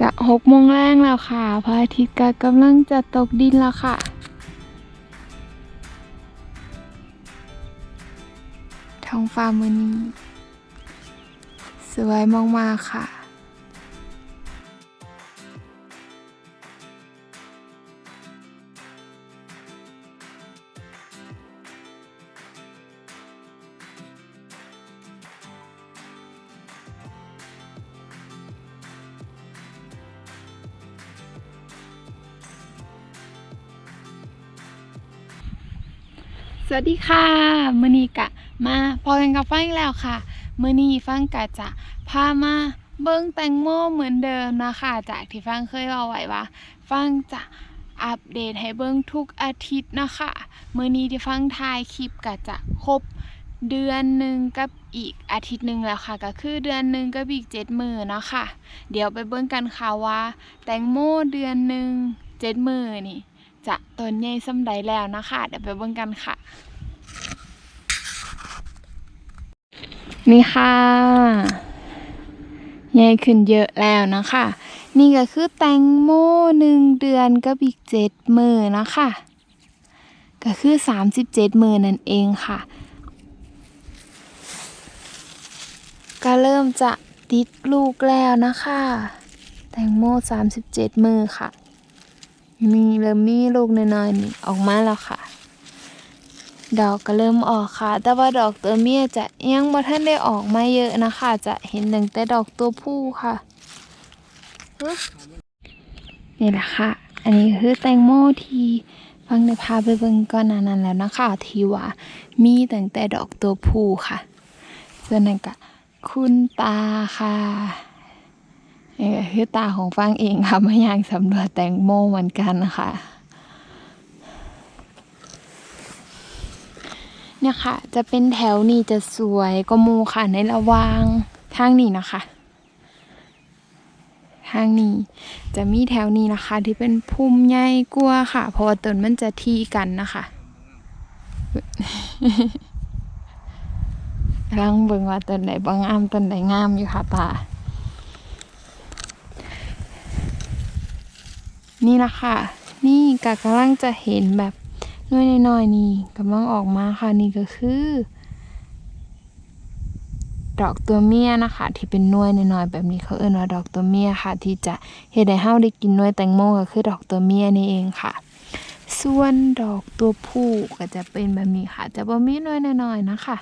จะหกโมงแรงแล้วค่ะ พระอาทิตย์ก็กำลังจะตกดินแล้วค่ะ ท้องฟ้ามือนี้ สวยมากๆค่ะ สวัสดีค่ะมือนี้กะมาพอกันกับฟังอีกแล้วค่ะมือนี้ฟังกะจะพามาเบิ้งแตงโมเหมือนเดิมนะคะ จากที่ฟังเคยเอาไว้ว่า ฟังจะอัปเดตให้เบิ้งทุกอาทิตย์นะคะมือนี้ที่ฟังถ่ายคลิปกะจะครบเดือนหนึ่งกับอีกอาทิตย์หนึ่งแล้วค่ะ ก็คือเดือนหนึ่งกับอีกเจ็ดมือเนาะค่ะ เดี๋ยวไปเบิ้งกันค่ะว่า แตงโมเดือนหนึ่งเจ็ดมือนี่ จะต้นใหญ่สำใดแล้วนะคะ เดี๋ยวไปเบิ่งกันค่ะ นี่ค่ะใหญ่ขึ้นเยอะแล้วนะคะ นี่ก็คือแตงโมหนึ่งเดือนกับอีกเจ็ดมือนะคะ ก็คือสามสิบเจ็ดมือนั่นเองค่ะ ก็เริ่มจะติดลูกแล้วนะคะ แตงโมสามสิบเจ็ดมือค่ะ มีเริ่มมีลูกน้อยๆนี่ออกมาแล้วค่ะ ดอกก็เริ่มออกค่ะ แต่ว่าดอกตัวเมียจะยังบ่ทันได้ออกมาเยอะนะคะ จะเห็นตั้งแต่ดอกตัวผู้ค่ะนี่แหละค่ะ อันนี้คือแตงโมที่ฟังได้พาไปเบิ่งก่อนานั้นแล้วนะคะที่ว่ามีตั้งแต่ดอกตัวผู้ค่ะส่วนนั้นก็คุณตาค่ะ นี่คือตาของฟังเองค่ะมาย่างสำรวจแตงโมเหมือนกันนะคะเนี่ยค่ะ จะเป็นแถวนี้จะสวยก็มูค่ะในระหว่างทางนี้นะคะ ทางนี้จะมีแถวนี้นะคะ ที่เป็นพุ่มใหญ่กลัวค่ะ เพราะว่าต้นมันจะทีกันนะคะกำลังเบิงว่าต้นไหนบางงามต้นไหนงามอยู่ค่ะตา นี่นะคะนี่กะกำลังจะเห็นแบบน้อยน้อยนี่กำลังออกมาค่ะนี่ก็คือ ดอกตัวเมียนะคะ ที่เป็นน่วยน้อยๆแบบนี้เขาเอ่นว่าดอกตัวเมียค่ะ ที่จะเฮ็ดให้เฮาได้กินน่วยแตงโมก็คือดอกตัวเมียนี่เองค่ะ ส่วนดอกตัวผู้ก็จะเป็นแบบนี้ค่ะ จะบ่มีน่วยน้อยๆนะคะ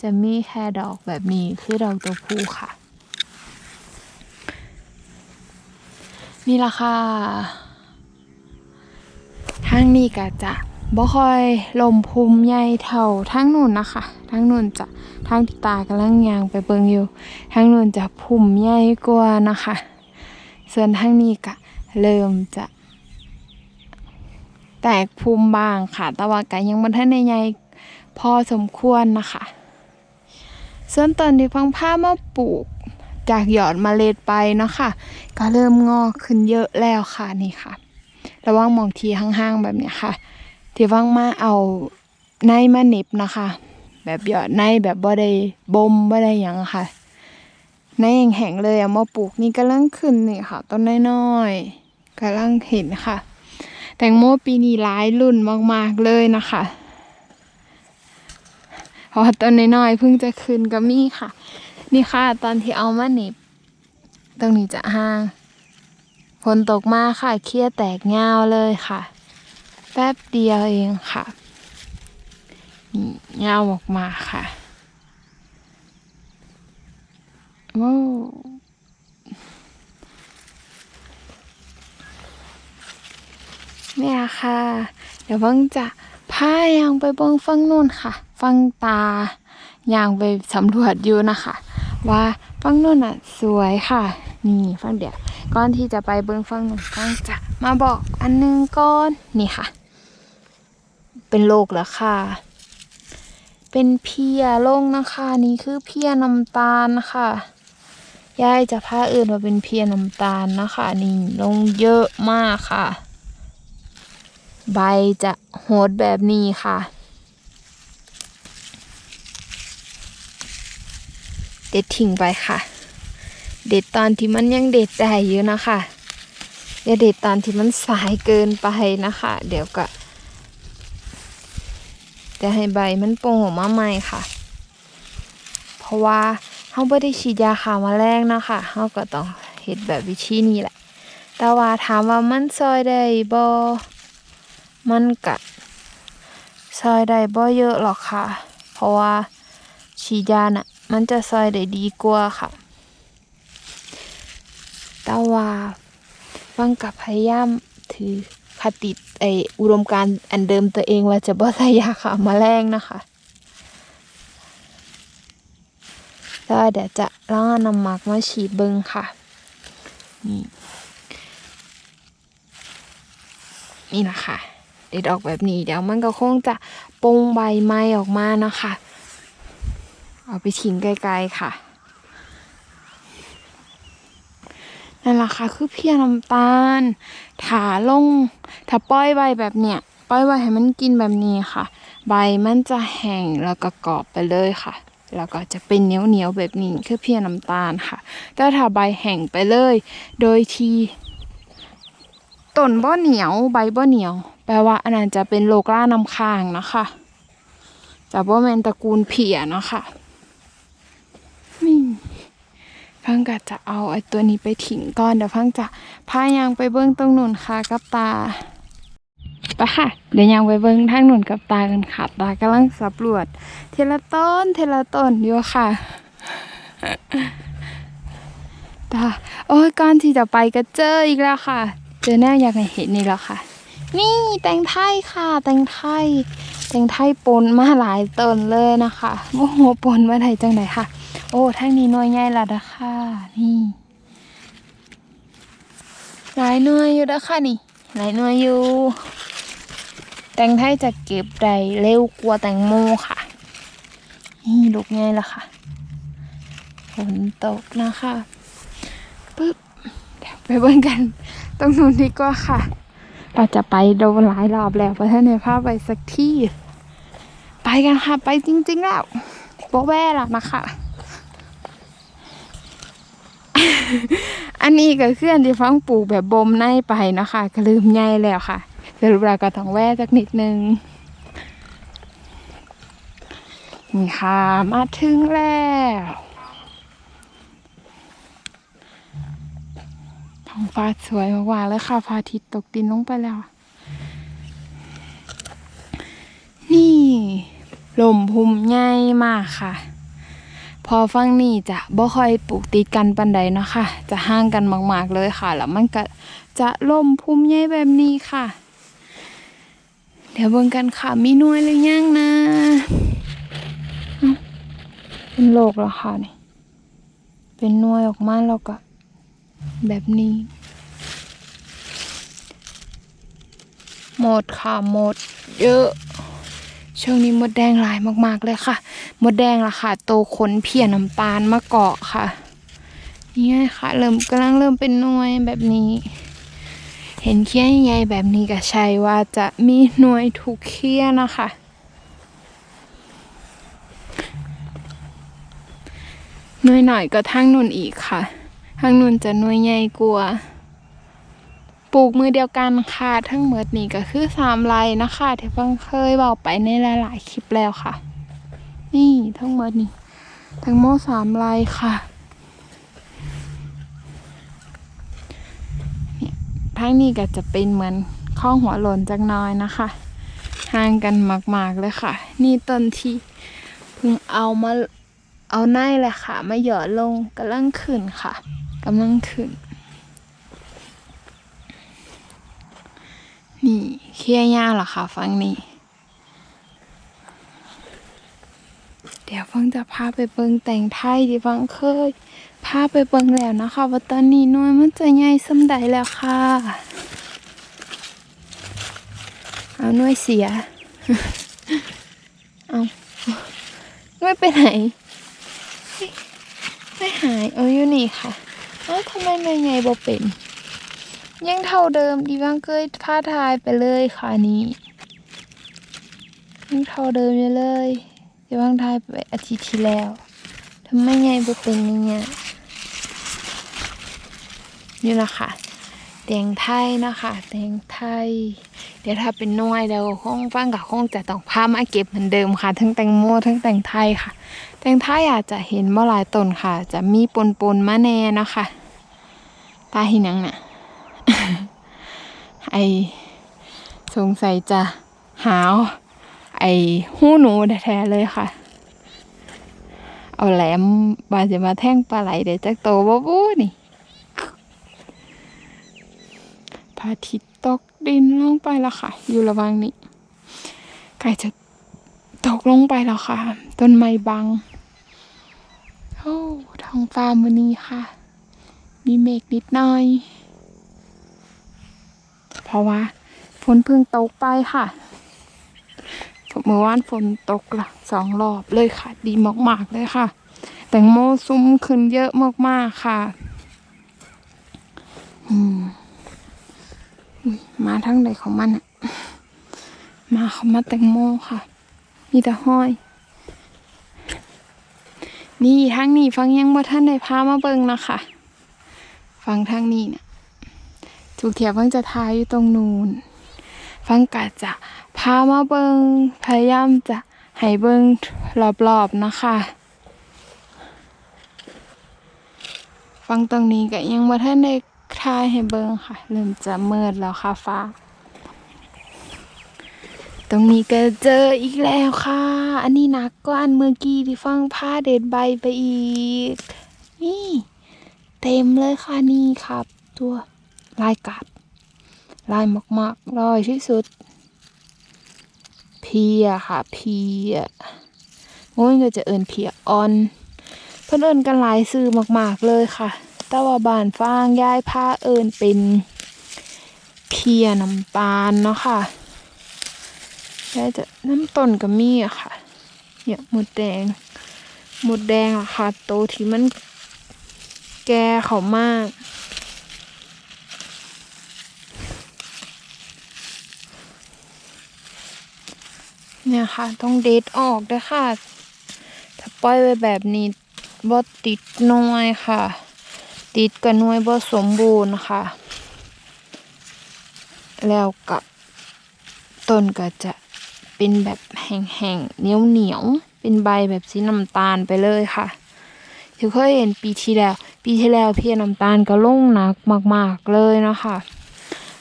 จะมีแค่ดอกแบบนี้คือดอกตัวผู้ค่ะนี่ละค่ะางนี้ก็จะบ่ค่อยลมพุมใหญ่เท่าทางนู่นนะคะทางนู่นจะทางตากำลังยางไปเบิงอยู่ทางนู่นจะพุ่มใหญ่กว่านะคะ ส่วนทางนี้ก็เริ่มจะ แตกภูมิบางค่ะแต่ว่าก็ยังบ่ทันได้ใหญ่พอสมควรนะคะส่วนตอนที่ฟังผ้ามาปลูกจากหยอดเมล็ดไปเนาะค่ะก็เริ่มงอกขึ้นเยอะแล้วค่ะนี่ค่ะ ระวังมองทีห้างๆแบบเนี้ยค่ะ ที่ว่างมาเอาในมาเหน็บนะคะ แบบหยอดในแบบบ่ได้บ่มบ่ได้หยังค่ะ ในแห้งๆเลยเอามาปลูกนี่กำลังขึ้นนี่ค่ะ ต้นน้อยๆกำลังเห็นค่ะ แตงโมปีนี้หลายรุ่นมากๆเลยนะคะเพราะต้นน้อยๆเพิ่งจะขึ้นก็มีค่ะ นี่ค่ะ ตอนที่เอามาเหน็บตรงนี้จะห่าง นตกมาค่ะเครียดแตกเงาเลยค่ะ แป๊บเดียวเองค่ะเงาออกมาค่ะว้าวเนี่ยค่ะ เดี๋ยวเพิ่งจะพายางไปเบิ้งฟังนู่นค่ะ ฟังตายางไปสำรวจอยู่นะคะ ว่าฟังนู่นอะ สวยค่ะ นี่ฟังเดี๋ยว ก่อนที่จะไปเบิ้งฟังหนึ่งฟังจะมาบอกอันหนึงก่อนนี่ค่ะ เป็นโรคแล้วค่ะ เป็นเพียลงนะคะนี่คือเพียน้ำตาลนะคะยายจะพาอื่นว่าเป็นเพียน้ำตาลนะคะนี่ลงเยอะมากค่ะ ใบจะโหดแบบนี้ค่ะเด็ดทิ้งไปค่ะ เด็ดตอนที่มันยังเด็ดได้อยู่นะคะอย่าเด็ดตอนที่มันสายเกินไปนะคะ เดี๋ยวก็จะให้ใบมันโป่งออกมาใหม่ค่ะ เพราะว่าเขาไม่ได้ฉีดยาฆ่าแมลงนะคะเขาก็ต้องเฮ็ดแบบวิธีนี้แหละ แต่ว่าถามว่ามันซอยได้บ่มันก็ซอยได้บ่เยอะหรอกค่ะ เพราะว่าฉีดยาน่ะ มันจะซอยได้ดีกว่าค่ะ แต่ว่าฟังกับพยายามถือคติไออุดมการณ์อันเดิมตัวเองว่าจะบ่ใส่ยาฆ่าแมลงนะคะแล้วเดี๋ยวจะลองเอาน้ำหมักมาฉีดเบิงค่ะ นี่ นี่นะคะเด็ดออกแบบนี้ เดี๋ยวมันก็คงจะปงใบไม้ออกมานะคะ เอาไปทิ้งไกลๆค่ะ นั่นแหละค่ะคือเพียน้ำตาลถาลงถ้าปล่อยใบแบบเนี้ยปล่อยไว้ให้มันกินแบบนี้ค่ะ ใบมันจะแห้งแล้วก็กรอบไปเลยค่ะ แล้วก็จะเป็นเหนียวเหนียวๆแบบนี้คือเพียน้ำตาลค่ะ แต่ถ้าใบแห้งไปเลย โดยที่ต้นบ่เหนียวใบบ่เหนียว แปลว่าอันนั้นจะเป็นโรคล่าน้ำค้างนะคะจะบ่แมนตระกูลเพียนะคะนี่ พังก็จะเอาไอ้ตัวนี้ไปทิ้งก่อนเดี๋ยวพังจะพายางไปเบิ้งตรงนู่นค่ะกับตาไปค่ะเดี๋ยวยางไปเบิ้งทางนู่นกับตากันค่ะตากำลังสำรวจเทละต้นเทละต้นอยู่ค่ะตาโอ้ยก่อนที่จะไปก็เจออีกแล้วค่ะ เจอแน่อยากให้เห็นนี่แล้วค่ะ นี่แตงไทยค่ะ แตงไทย แตงไทยปนมาหลายต้นเลยนะคะโอ้โหปนมาได้จังไหนค่ะ โอ้ทั้งนี้หน่วยใหญ่ละนะคะนี่หลายหน่วยอยู่นะคะนี่ หลายหน่วยอยู่ แตงไทยจะเก็บได้เร็วกว่าแตงโมค่ะ นี่ลูกใหญ่ละค่ะฝนตกนะคะปึ๊บเดี๋ยวไปเบิ่งกัน ตรงนู้นดีกว่าค่ะ เราจะไปโดนหลายรอบแล้วปราะเทศในภาพไปสักที่ ไปกันค่ะ ไปจริง ๆ แล้วโบแว่ละนะคะอันนี้ก็คืออันที่ฟังปลูกแบบบ่มในไปนะคะก็ลืมใหญ่แล้วค่ะสรุปแล้วก็ต้องแว่สักนิดนึงนี่ค่ะ มาถึงแล้ว ท้องฟ้าสวยมากๆเลยค่ะพระอาทิตย์ตกดินลงไปแล้ว นี่ลมพุ่มใหญ่มากค่ะ พอฟังนี่จะบ่ค่อยปลูกติดกันปันใดเนาะค่ะ จะห่างกันมาก ๆ เลยค่ะ แล้วมันก็จะลมพุ่มใหญ่แบบนี้ค่ะ เดี๋ยวเบิ่งกันค่ะ มีนวยหรือยังนะเป็นโรคแล้วค่ะนี่ เป็นนวยออกมาแล้วก็ แบบนี้ หมดค่ะหมด เยอะช่วงนี้มดแดงหลายมากๆเลยค่ะ มดแดงละค่ะโตขนเพียน้ำตาลมาเกาะค่ะ นี่ค่ะ เริ่มกำลังเริ่มเป็นหน่วยแบบนี้ เห็นเขี้ยใหญ่แบบนี้ก็ใช่ว่าจะมีหน่วยถูกเขี้ยนะคะหน่วยหน่อยก็ทางนุ่นอีกค่ะ ทางนุ่นจะหน่วยใหญ่กว่าปลูกมือเดียวกันค่ะ ทั้งหมดนี่ก็คือสามไร่นะคะที่เพิ่งเคยบอกไปในหลายๆคลิปแล้วค่ะ นี่ทั้งหมดนี่ทั้งหมดสามไร่ค่ะเนี่ยทางนี้ก็จะเป็นเหมือนข้องหัวหล่นจักน้อยนะคะห่างกันมาก ๆ เลยค่ะ นี่ต้นที่เพิ่งเอามาเอาไนแหละค่ะ มาหยอดลงกำลังขึ้นค่ะ กำลังขึ้น นี่เคี้ยหญ้าเหรอคะฟังนี่ เดี๋ยวฟังจะพาไปเบิงแต่งไทยที่ฟังเคย พาไปเบิงแล้วนะคะว่าตอนนี้น้อยมันจะใหญ่สำใดแล้วค่ะ เอาน่วยเสีย เอาน่วยไปไหน ไม่หาย เอาอยู่นี่ค่ะ เอ้ยทำไมไม่ไงบ่เป็น ยังเท่าเดิมดีบ้างเกยพาทายไปเลยค่ะนี้ยังเท่าเดิมอยู่เลยดีบ้างทายไปอาทิตย์ที่แล้วทำไมไงบ่เป็นย่างเงี้ยนี่นะคะแตงไทยนะคะแตงไทย ดี๋ยวถ้าเป็นน้อยเดี๋ยวคงฟังกับคงจะต้องพามาเก็บเหมือนเดิมค่ะ ทั้งแตงโมทั้งแตงไทยค่ะ แตงไทยอาจจะเห็นเมื่อหลายต้นค่ะ จะมีปนปนมาแน่นะคะตาหินังน่ะไอสงสัยจะหาว ไอหูหนูแท้ๆเลยค่ะ เอาแหลมบาจะมาแท่งปลาไหลเดี๋ยวจะโตบ่บูนี่พระอาทิตย์ ดินลงไปแล้วค่ะ อยู่ระวังนี้ใกล้จะตกลงไปแล้วค่ะ ต้นไม้บังโอ้ท้องฟ้ามือนี้ค่ะ มีเมฆนิดหน่อย เพราะว่าฝนเพิ่งตกไปค่ะเมื่อวานฝนตกละสองรอบเลยค่ะ ดีมากๆเลยค่ะ แตงโมซุ้มขึ้นเยอะมากๆค่ะ อืม มาทั้งใดของมันอะมาเขามาแตงโมค่ะ มีแต่ห้อย นี่ทางนี้ฟังยังบ่ท่านได้พามาเบิ่งนะคะฟังทางนี้เนี่ยถูกเทียบฟังจะทายอยู่ตรงนูนฟังกะจะพามาเบิงพยายามจะให้เบิงรอบๆนะคะ ฟังตรงนี้ก็ยังบ่ทันได้ ทายให้เบิงค่ะ เริ่มจะมืดแล้วค่ะฟ้า ตรงนี้ก็เจออีกแล้วค่ะ อันนี้หนักกว่าอันเมื่อกี้ที่ฟังผ้าเด็ดใบไปอีก นี่ เต็มเลยค่ะนี่ครับ ตัวลายกัด ลายมากๆลอยที่สุด เพียค่ะ เพียโอ้ยก็จะเอินเพียออน เพิ่นเอินกันหลายซื้อมากๆเลยค่ะ แต่ว่าบานฟางย้ายผ้าเอินเป็นเพียน้ำตาลเนาะค่ะแล้วจะน้ำต้นก็มีอะค่ะเนี่ยหมดแดง หมดแดงอะค่ะ โตที่มันแก่เขามากเนี่ยค่ะ ต้องเด็ดออกด้วยค่ะ ถ้าปล่อยไว้แบบนี้บ่ติดน่วยค่ะ ติดกับหน่วยบ่สมบูรณ์ค่ะ แล้วกับต้นก็จะเป็นแบบแห้งๆเหนียวๆเป็นใบแบบสีน้ำตาลไปเลยค่ะที่เคยเห็นปีที่แล้ว ปีที่แล้วเพียน้ำตาลก็ลงหนักมาก ๆเลยเนาะค่ะ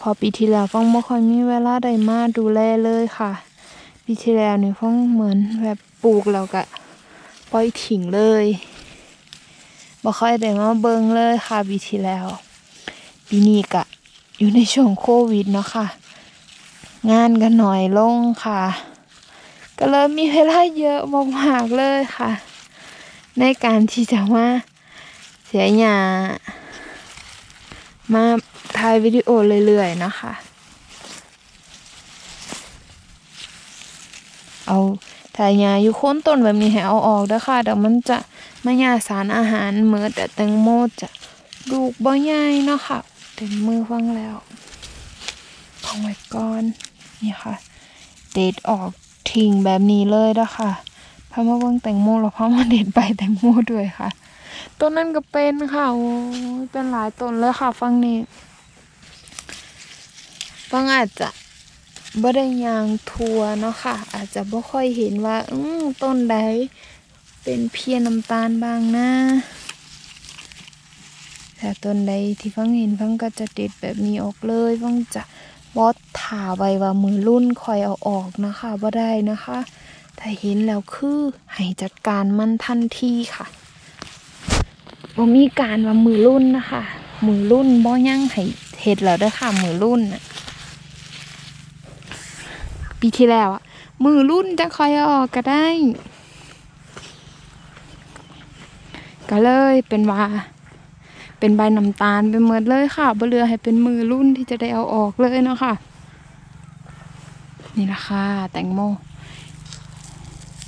พอปีที่แล้วฟังบ่ค่อยมีเวลาได้มาดูแลเลยค่ะ ปีที่แล้วนี่ฟังเหมือนแบบปลูกแล้วก็ปล่อยทิ้งเลย บ่ค่อยได้มาเบิ่งเลยค่ะปีที่แล้ว ปีนี้ก็อยู่ในช่วงโควิดเนาะค่ะ งานก็หน่อยลงค่ะ ก็เลยมีเวลาเยอะมากๆเลยค่ะ ในการที่จะมาเสียหยามาถ่ายวิดีโอเรื่อยๆนะคะ เอา ถ่ายหญ้าอยู่โคนต้นแบบนี้ให้เอาออกเด้อค่ะเดี๋ยวมันจะมาหญ้าสารอาหารเมือแต่แตงโมจะลูกบ่ใหญ่เนาะค่ะเต็มมือฟังแล้วเอาไว้ก่อนนี่ค่ะ เด็ดออกทิ้งแบบนี้เลยเด้อค่ะพามาเบิ่งแตงโมแล้วพามาเด็ดใบแตงโมด้วยค่ะต้นนั้นก็เป็นค่ะโอ้เป็นหลายต้นเลยค่ะ ฟังนี้ฟังอาจจะ บ่ได้ยางทัวเนาะค่ะ อาจจะบ่ค่อยเห็นว่า อืต้นใดเป็นเพียน้ำตาลบางนะแต่ต้นใดที่ฟังเห็นฟังก็จะเด็ดแบบนี้ออกเลยฟังจะบอสถ่าไว้ว่ามือรุ่นคอยเอาออกนะคะบ่ได้นะคะ ถ้าเห็นแล้วคือให้จัดการมันทันทีค่ะบ่มีการว่ามือรุ่นนะคะ มือรุ่นบ่ยังให้เฮ็ดแล้วเด้อค่ะ มือรุ่นนะ ปีที่แล้วอะมือรุ่นจะคอยออกก็ได้ ก็เลยเป็นว่า เป็นใบน้ำตาลไปหมดเลยค่ะบเหลือให้เป็นมือรุ่นที่จะได้เอาออกเลยเนาะค่ะ นี่ละค่ะ แตงโม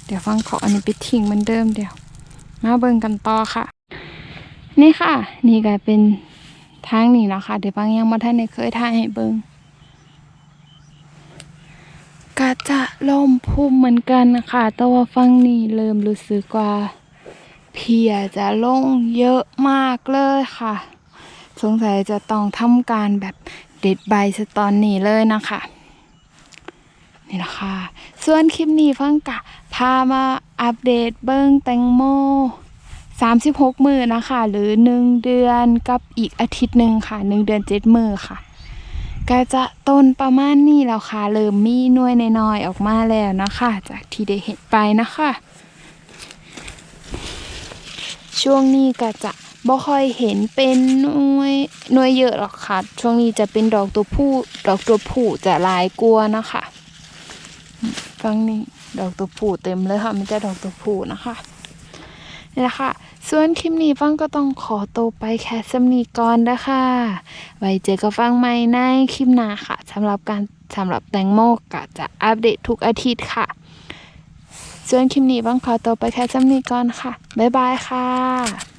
เดี๋ยวฟังขออันนี้ไปทิ้งเหมือนเดิมเดี๋ยว มาเบิ่งกันต่อค่ะ นี่ค่ะ นี่ก็เป็นทางนี้นะคะเดี๋ยวฟังยังมาท่านได้เคยถ่ายให้เบิ่ง ก็จะ ล่มพุ่มเหมือนกันนะคะแต่ว่าฟังนี่เริ่มรู้สึกว่าเพียจะลงเยอะมากเลยค่ะ สงสัยจะต้องทำการแบบเด็ดใบสตอนนี้เลยนะคะนี่แหละค่ะ ส่วนคลิปนี้ฟังกะ พามาอัปเดตเบิ้งแตงโม 36 มือนะคะ หรือ 1 เดือนกับอีกอาทิตย์หนึ่งค่ะ 1 เดือน 7 มือค่ะ ก็จะต้นประมาณนี้แล้วค่ะเริ่มมีหน่วยน้อยๆออกมาแล้วนะคะ จากที่ได้เห็นไปนะคะ ช่วงนี้ก็จะบ่ค่อยเห็นเป็นหน่วยหน่วยเยอะหรอกค่ะ ช่วงนี้จะเป็นดอกตัวผู้ดอกตัวผู้จะลายกลัวนะคะฟังนี่ดอกตัวผู้เต็มเลยค่ะม่ใช่ดอกตัวผู้นะคะ นี่แหละค่ะ ส่วนคลิปนี้ฟังก็ต้องขอตัวไปแค่สำนีก่อนนะคะไว้เจอกับฟังใหม่ในคลิปหน้าค่ะสำหรับการสำหรับแตงโมก็จะอัปเดตทุกอาทิตย์ค่ะ ส่วนคลิปนี้ฟังขอตัวไปแค่สำนีก่อนค่ะ บ๊ายบายค่ะ